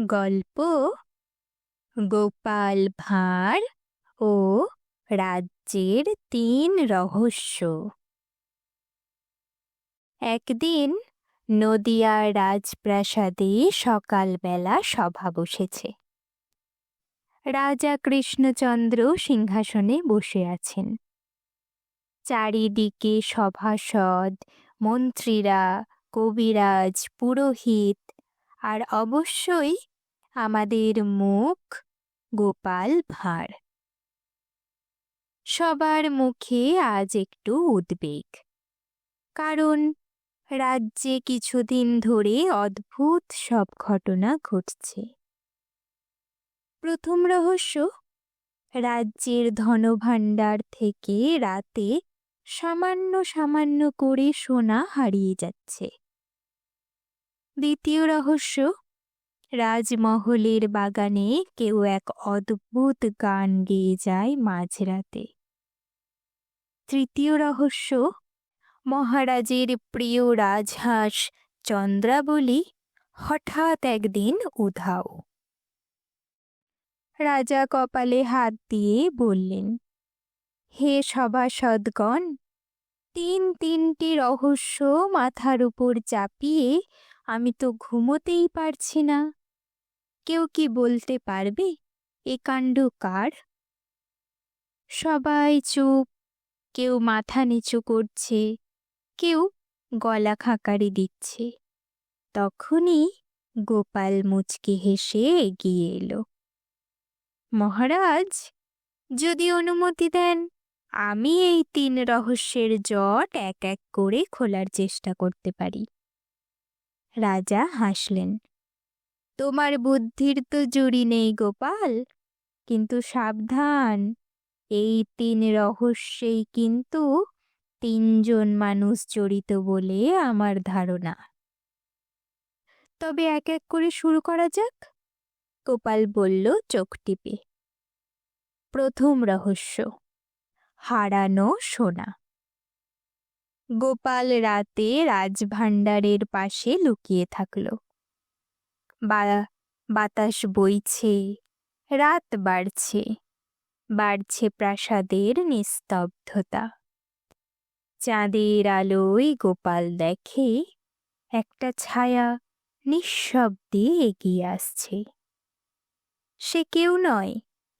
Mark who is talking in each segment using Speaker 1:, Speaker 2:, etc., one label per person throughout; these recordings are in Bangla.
Speaker 1: গল্প, গোপাল ভাঁড় ও রাজ্যের তিন রহস্য। একদিন নদিয়ার রাজপ্রাসাদে সকালবেলা সভা বসেছে। রাজা কৃষ্ণচন্দ্র সিংহাসনে বসে আছেন। চারিদিকে সভাসদ, মন্ত্রীরা, কবিরাজ, পুরোহিত আর অবশ্যই আমাদের মুখ গোপাল ভাঁড়। সবার মুখে আজ একটু উদ্বেগ। কারণ রাজ্যে কিছুদিন ধরে অদ্ভুত সব ঘটনা ঘটছে। প্রথম রহস্য, রাজ্যের ধনভাণ্ডার থেকে রাতে সামান্য সামান্য করে সোনা হারিয়ে যাচ্ছে। দ্বিতীয় রহস্য, রাজমহলের বাগানে কেউ এক অদ্ভুত গান গেয়ে যায় মাঝরাতে। তৃতীয় রহস্য, মহারাজের প্রিয় রাজহাঁস চন্দ্রাবলী হঠাৎ একদিন উধাও। রাজা কপালে হাত দিয়ে বললেন, হে সভাসদগণ, তিন তিনটি রহস্য মাথার উপর চাপিয়ে আমি তো ঘুমোতেই পারছি না। কেউ কি বলতে পারবে? এ কাণ্ড কার? সবাই চুপ। কেউ মাথা নিচু করছে। কেউ গলা খাঁকারি দিচ্ছে। তখনই গোপাল মুচকি হেসে এগিয়ে এলো। মহারাজ, যদি অনুমতি দেন, আমি এই তিন রহস্যের জট এক এক করে খোলার চেষ্টা করতে পারি। রাজা হাসলেন। তোমার বুদ্ধির তো জুড়ি নেই গোপাল, কিন্তু সাবধান। এই তিন রহস্যেই কিন্তু তিনজন মানুষ জড়িত বলে আমার ধারণা। তবে এক এক করে শুরু করা যাক? গোপাল বলল চোখ টিপে। প্রথম রহস্য, হারানো সোনা। গোপাল রাতে রাজভাণ্ডারের পাশে লুকিয়ে থাকল। বাতাস বইছে, রাত বাড়ছে বাড়ছে প্রাসাদের নিস্তব্ধতা। চাঁদের আলোয় গোপাল দেখে একটা ছায়া নিঃশব্দে এগিয়ে আসছে। সে কেউ নয়,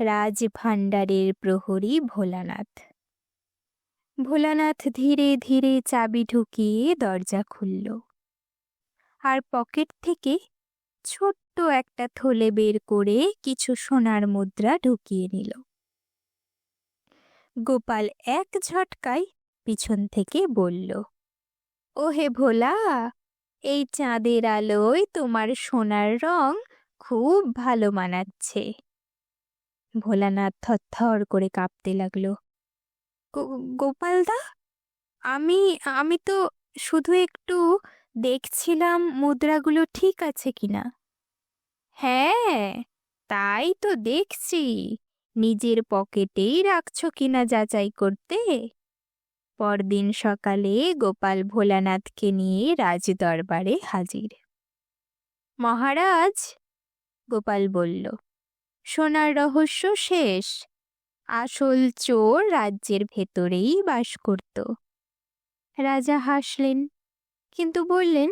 Speaker 1: রাজভাণ্ডারের প্রহরী ভোলানাথ। ভোলানাথ ধীরে ধীরে চাবি ঢুকিয়ে দরজা খুলল। আর পকেট থেকে ছোট্ট একটা থলে বের করে কিছু সোনার মুদ্রা ঢুকিয়ে নিল। গোপাল এক ঝটকায় পিছন থেকে বলল ও হে ভোলা, এই চাঁদের আলোয় তোমার সোনার রং খুব ভালো মানাচ্ছে। ভোলানাথ থরথর করে কাঁপতে লাগল। গোপালদা? আমি আমি তো শুধু একটু দেখছিলাম মুদ্রাগুলো ঠিক আছে কিনা। হ্যাঁ তাই তো দেখছি। নিজের পকেটেই রাখছ কিনা যাচাই করতে? পরদিন সকালে গোপাল ভোলানাথকে নিয়ে রাজদরবারে হাজির। মহারাজ, গোপাল বলল, সোনার রহস্য শেষ। আসল চোর রাজ্যের ভেতরেই বাস করত। রাজা হাসলেন, কিন্তু বললেন,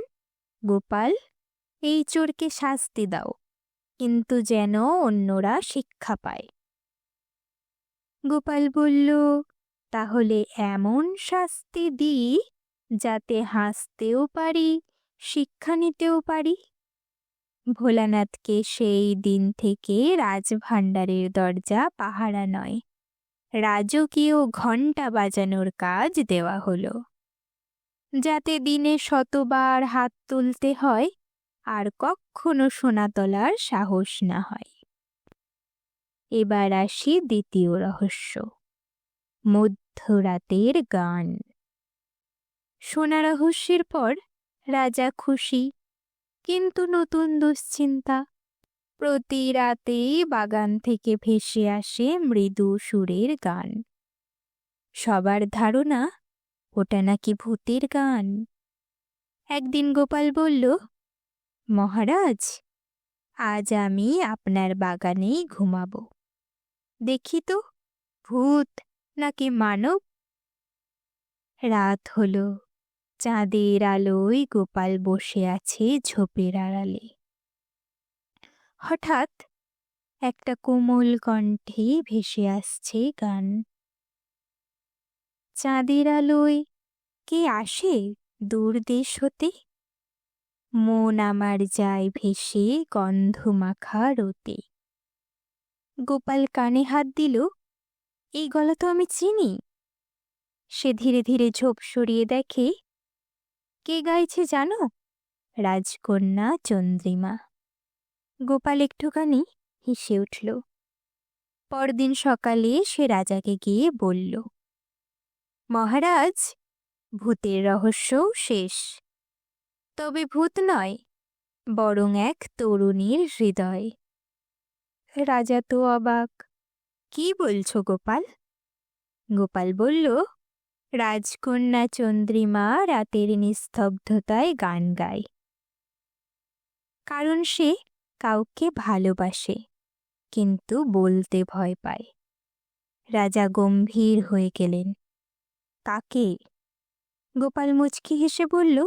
Speaker 1: গোপাল, এই চোরকে শাস্তি দাও, কিন্তু যেন অন্যরা শিক্ষা পায়। গোপাল বলল, তাহলে এমন শাস্তি দিই যাতে হাসতেও পারি, শিক্ষা নিতেও পারি। ভোলানাথকে সেই দিন থেকে রাজভাণ্ডারের দরজা পাহারা নয় রাজকীয় ঘণ্টা বাজানোর কাজ দেওয়া হলো। যাতে দিনে শতবার হাত তুলতে হয়, আর কখনো সোনা তোলার সাহস না হয়। এবার আসি দ্বিতীয় রহস্য, মধ্যরাতের গান। সোনা রহস্যের পর রাজা খুশি, কিন্তু নতুন দুশ্চিন্তা প্রতি রাতেই বাগান থেকে ভেসে আসে মৃদু সুরের গান। সবার ধারণা, ওটা নাকি ভূতের গান? একদিন গোপাল বলল, মহারাজ, আজ আমি আপনার বাগানেই ঘুমাবো। দেখি তো, ভূত নাকি মানব? রাত হলো। চাঁদের আলোয় গোপাল বসে আছে ঝোপের আড়ালে। হঠাৎ একটা কোমল কণ্ঠে ভেসে আসছে গান। চাঁদের আলোয় কে আসে দূর দেশ হতে? মন আমার যায় ভেসে গন্ধ মাখা রোতে। গোপাল কানে হাত দিল, এই গলা তো আমি চিনি। সে ধীরে ধীরে ঝোপ সরিয়ে দেখে, কে গাইছে জানো? রাজকন্যা চন্দ্রিমা। গোপাল একটুখানি হেসে উঠল। পরদিন সকালে সে রাজাকে গিয়ে বলল, মহারাজ, ভূতের রহস্যও শেষ। তবে ভূত নয়, বরং এক তরুণীর হৃদয়। রাজা তো অবাক, কি বলছো গোপাল? গোপাল বলল, রাজকন্যা চন্দ্রিমা রাতের নিস্তব্ধতায় গান গায়। কারণ সে কাউকে ভালোবাসে, কিন্তু বলতে ভয় পায়। রাজা গম্ভীর হয়ে গেলেন। কাকে? গোপাল মুচকি হেসে বলল,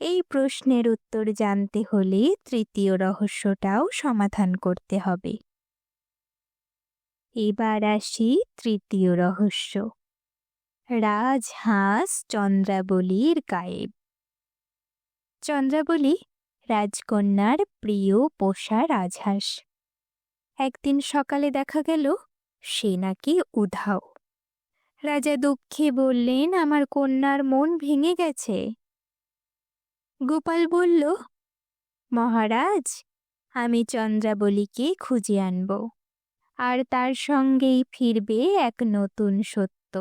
Speaker 1: এই প্রশ্নের উত্তর জানতে হলে তৃতীয় রহস্যটাও সমাধান করতে হবে। এবার আসি তৃতীয় রহস্য। রাজহাঁস চন্দ্রাবলীর গায়েব। চন্দ্রাবলী রাজকন্যার প্রিয় পোষা রাজহাঁস। একদিন সকালে দেখা গেল, সে নাকি উধাও। রাজা দুঃখে বললেন, আমার কন্যার মন ভেঙে গেছে। গোপাল বলল, মহারাজ, আমি চন্দ্রাবলীকে খুঁজে আনব, আর তার সঙ্গেই ফিরবে এক নতুন সত্য।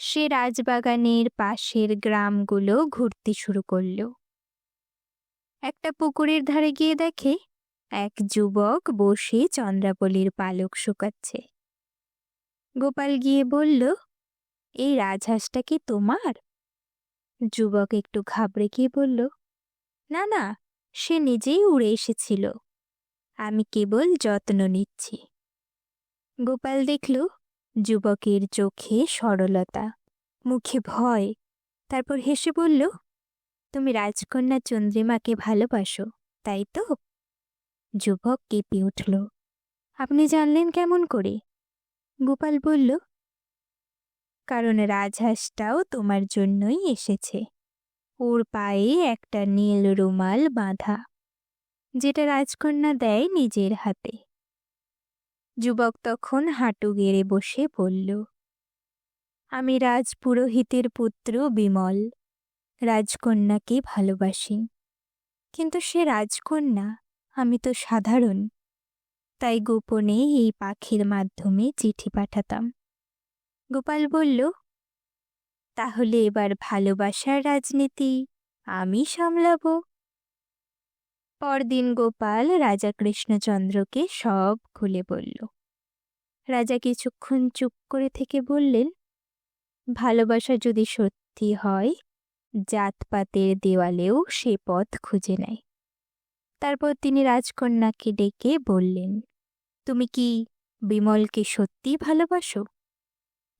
Speaker 1: সে রাজবাগানের পাশের গ্রামগুলো ঘুরতে শুরু করল। একটা পুকুরের ধারে গিয়ে দেখে এক যুবক বসে চন্দ্রাবলীর পালক শুকাচ্ছে। গোপাল গিয়ে বলল, এই রাজহাঁসটা কি তোমার? যুবক একটু ঘাবড়ে গিয়ে বলল, না না, সে নিজেই উড়ে এসেছিল। আমি কেবল যত্ন নিচ্ছি। গোপাল দেখল যুবকের চোখে সরলতা, মুখে ভয়, তারপর হেসে বলল, তুমি রাজকন্যা চন্দ্রিমাকে ভালোবাসো, তাই তো? যুবক কেঁপে উঠল, আপনি জানলেন কেমন করে? গোপাল বলল, কারণ রাজহাঁসটাও তোমার জন্যই এসেছে। ওর পায়ে একটা নীল রুমাল বাঁধা, যেটা রাজকন্যা দেয় নিজের হাতে। যুবক তখন হাঁটু গেড়ে বসে বলল, আমি রাজপুরোহিতের পুত্র বিমল। রাজকন্যাকে ভালোবাসি। কিন্তু সে রাজকন্যা, আমি তো সাধারণ। তাই গোপনে এই পাখির মাধ্যমে চিঠি পাঠাতাম। গোপাল বলল, তাহলে এবার ভালোবাসার রাজনীতি আমি সামলাব। পরদিন গোপাল রাজা কৃষ্ণচন্দ্রকে সব খুলে বলল। রাজা কিছুক্ষণ চুপ করে থেকে বললেন, ভালোবাসা যদি সত্যি হয়, জাতপাতের দেওয়ালেও সে পথ খুঁজে নেয়। তারপর তিনি রাজকন্যাকে ডেকে বললেন, তুমি কি বিমলকে সত্যি ভালোবাসো?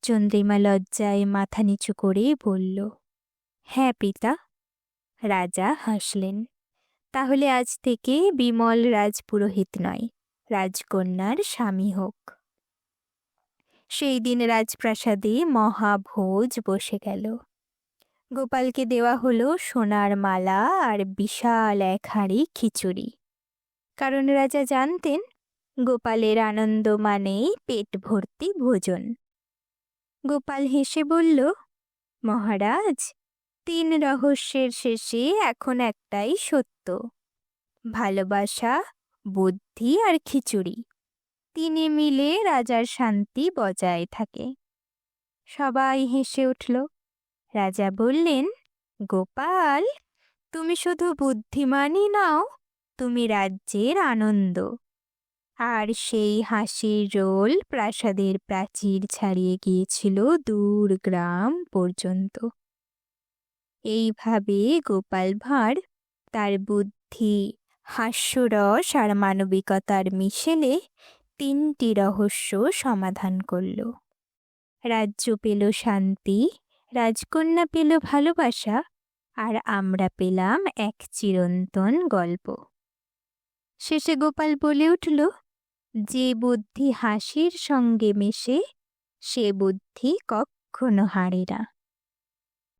Speaker 1: চন্দ্রিমা লজ্জায় মাথা নিচু করে বলল হ্যাঁ পিতা। রাজা হাসলেন তাহলে আজ থেকে বিমল রাজপুরোহিত নয়, রাজকন্যার স্বামী হোক। সেই দিন রাজপ্রাসাদে মহাভোজ বসে গেল। গোপালকে দেওয়া হলো সোনার মালা আর বিশাল এক হাঁড়ি খিচুড়ি। কারণ রাজা জানতেন, গোপালের আনন্দ মানেই পেট ভর্তি ভোজন। গোপাল হেসে বলল, মহারাজ তিন রহস্যের শেষে এখন একটাই সত্য। ভালোবাসা, বুদ্ধি আর খিচুড়ি। তিনে মিলে রাজার শান্তি বজায় থাকে। সবাই হেসে উঠল, রাজা বললেন, গোপাল, তুমি শুধু বুদ্ধিমানই নাও, তুমি রাজ্যের আনন্দ। আর সেই হাসির রোল প্রাসাদের প্রাচীর ছাড়িয়ে গিয়েছিল দূর গ্রাম পর্যন্ত এইভাবে গোপাল ভাঁড় তার বুদ্ধি, হাস্যরস আর মানবিকতার মিশেলে তিনটি রহস্য সমাধান করল। রাজ্য পেল শান্তি, রাজকন্যা পেল ভালোবাসা, আর আমরা পেলাম এক চিরন্তন গল্প। শেষে গোপাল বলে উঠল, যে বুদ্ধি হাসির সঙ্গে মেশে, সে বুদ্ধি কখনো হারে না।